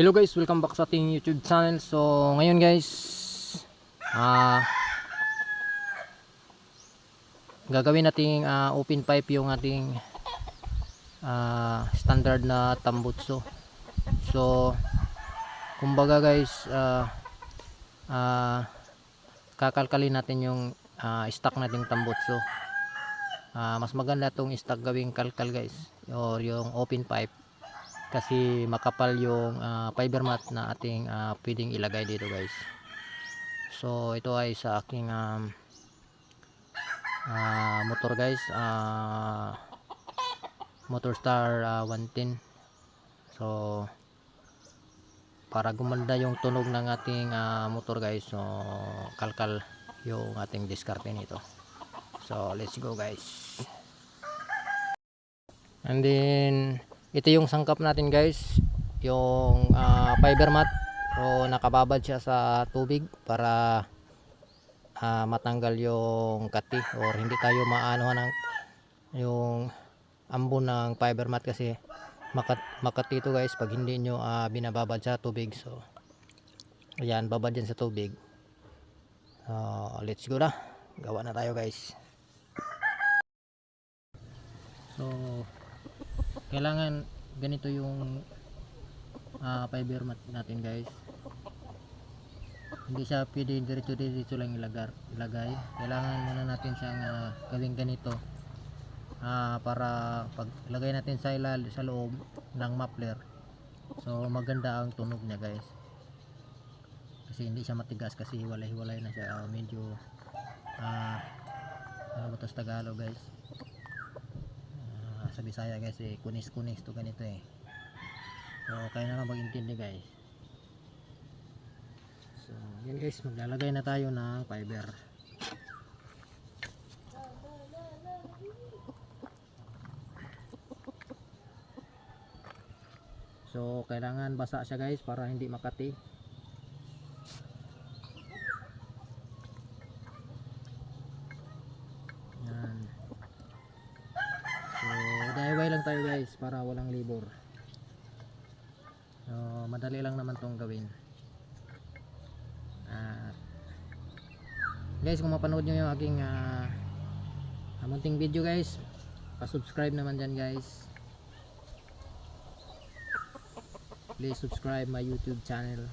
Hello guys, welcome back sa ating YouTube channel. So, ngayon guys, ah gagawin nating ah, open pipe yung ating ah, standard na tambutso. So, kumbaga guys, ah ah, kakalkalin natin yung ah, stock nating tambutso. Ah, mas maganda tong stock gawing kalkal guys, or yung open pipe kasi makapal yung ah, fiber mat na ating ah, pwedeng ilagay dito guys. So ito ay sa aking um, ah, motor guys. Ah, motor star ah, 110 so para gumanda yung tunog ng ating ah, motor guys so kalkal yung ating diskarte nito. So let's go guys. And then ito yung sangkap natin guys. Yung ah, fiber mat. O nakababad siya sa tubig para ah, matanggal yung kati or hindi tayo maano ng yung ambon ng fiber mat kasi makat makati ito guys pag hindi nyo ah, binababad sa tubig. So ayan babad yan sa tubig. Ah, let's go na. Gawa na tayo guys. So kailangan ganito yung ah, fiber mat natin guys. Hindi siya pwede diretso diretso lang ilagar, ilagay. Kailangan muna natin siyang ah, gawing ganito Ah, para pag ilagay natin sa ilal sa loob ng muffler. So maganda ang tunog niya guys. Kasi hindi siya matigas kasi hiwalay-hiwalay na siya. Ah, medyo ah ano ba Tagalog guys sa Bisaya guys eh kunis-kunis to ganito eh. So kaya na lang mag-intindi guys. So yun guys maglalagay na tayo ng fiber. So kailangan basa siya guys para hindi makati. Yan lang tayo guys para walang labor. So, madali lang naman tong gawin. At guys, kung mapanood nyo yung aking ah, munting video guys, pa-subscribe naman dyan guys. Please subscribe my YouTube channel.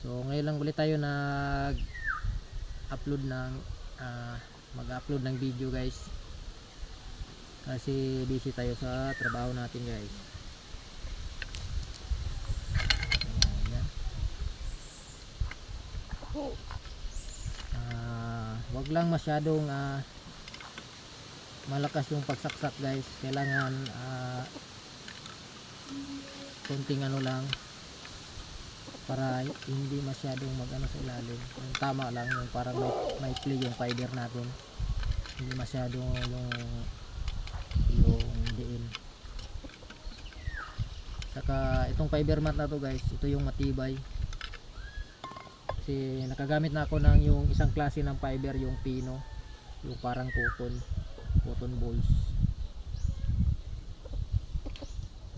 So, ngayon lang ulit tayo nag upload ng ah, mag-upload ng video guys kasi busy tayo sa trabaho natin guys. Ayan. Ah, wag lang masyadong ah, malakas yung pagsaksak guys. Kailangan ah, konting ano lang para hindi masyadong magano sa ilalim. Yung tama lang yung parang may, may play yung fiber natin. Hindi masyadong yung yung diin saka itong fiber mat na to guys ito yung matibay. Kasi nakagamit na ako ng yung isang klase ng fiber yung pino yung parang cotton cotton balls.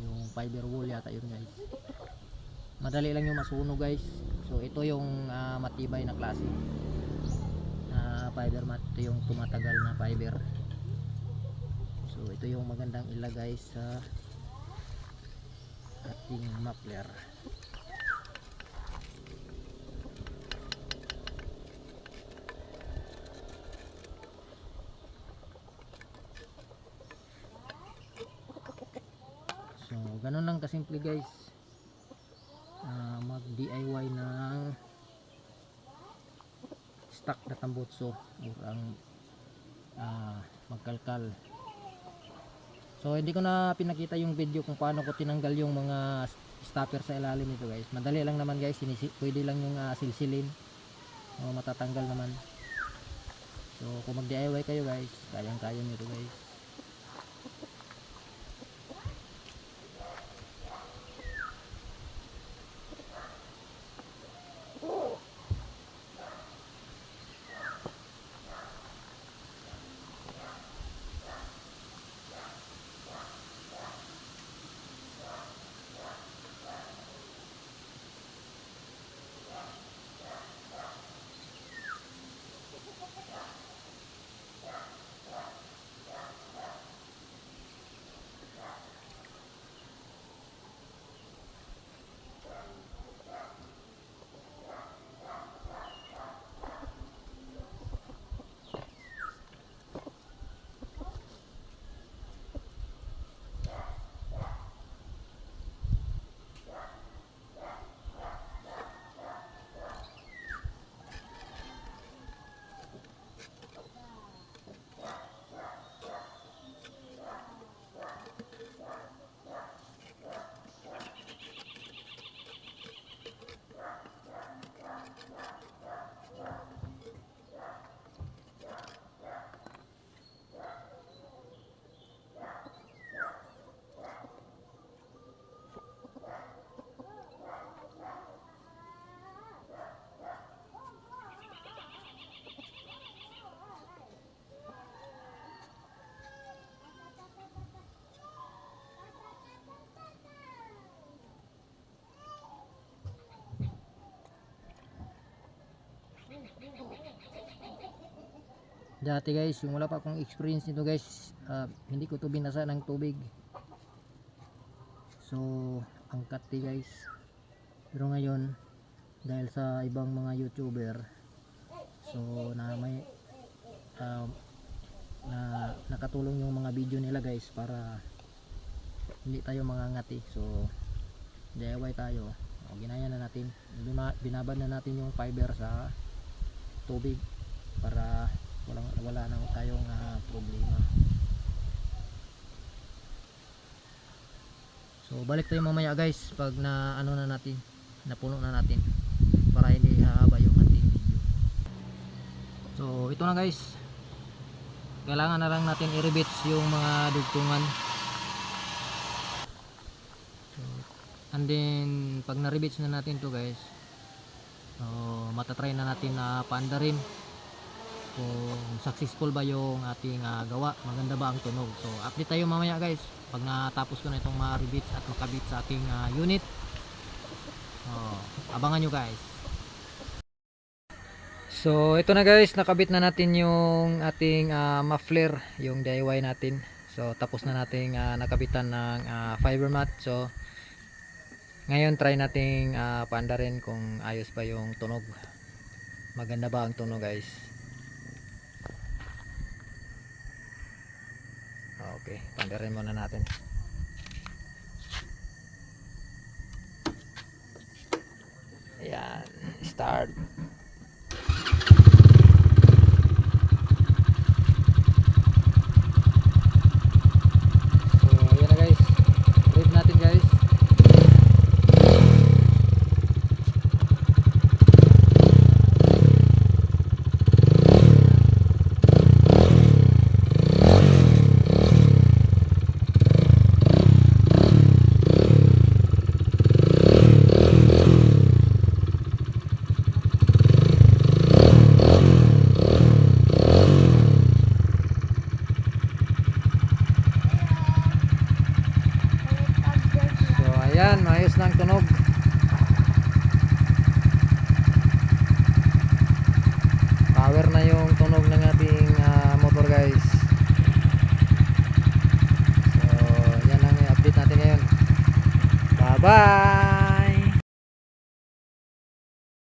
Yung fiber wool yata yun guys. Madali lang yung masunog guys. So ito yung ah, matibay na klase na fiber mat. Ito yung tumatagal na fiber so ito yung magandang ilagay sa ating muffler. So ganun lang kasimple guys. Ah, mag DIY ng stock na tambutso or ang ah, magkalkal So hindi ko na pinakita yung video kung paano ko tinanggal yung mga stopper sa ilalim nito guys. Madali lang naman guys, sinisi pwede lang yung uh, silsilin. O matatanggal naman. So kung mag DIY kayo guys, kayang-kaya nyo to guys. Dati guys yung wala pa akong experience nito guys ah, hindi ko to binasa ng tubig. So ang kati guys. Pero ngayon dahil sa ibang mga youtuber so na may ah, na nakatulong yung mga video nila guys para hindi tayo mangangati so DIY tayo. O, ginaya na natin. Bina- binabad na natin yung fiber sa tubig para walang wala na tayong ah, problema. So balik tayo mamaya guys pag na ano na natin napuno na natin para hindi hahaba yung ating video. So ito na guys. Kailangan na lang natin i-rebits yung mga dugtungan. So, and then pag na-rebits na natin to guys so matatry na natin na paanda rin kung successful ba yung ating ah, gawa maganda ba ang tunog so update tayo mamaya guys pag natapos ko na itong mga rebits at makabit sa ating ah, unit oh, abangan nyo guys So ito na guys, nakabit na natin yung ating ah, muffler, yung DIY natin. So tapos na nating ah, nakabitan ng ah, fiber mat. So ngayon try nating uh, paanda rin kung ayos ba yung tunog. Maganda ba ang tunog guys? Okay, paanda rin muna natin. Ayan, start.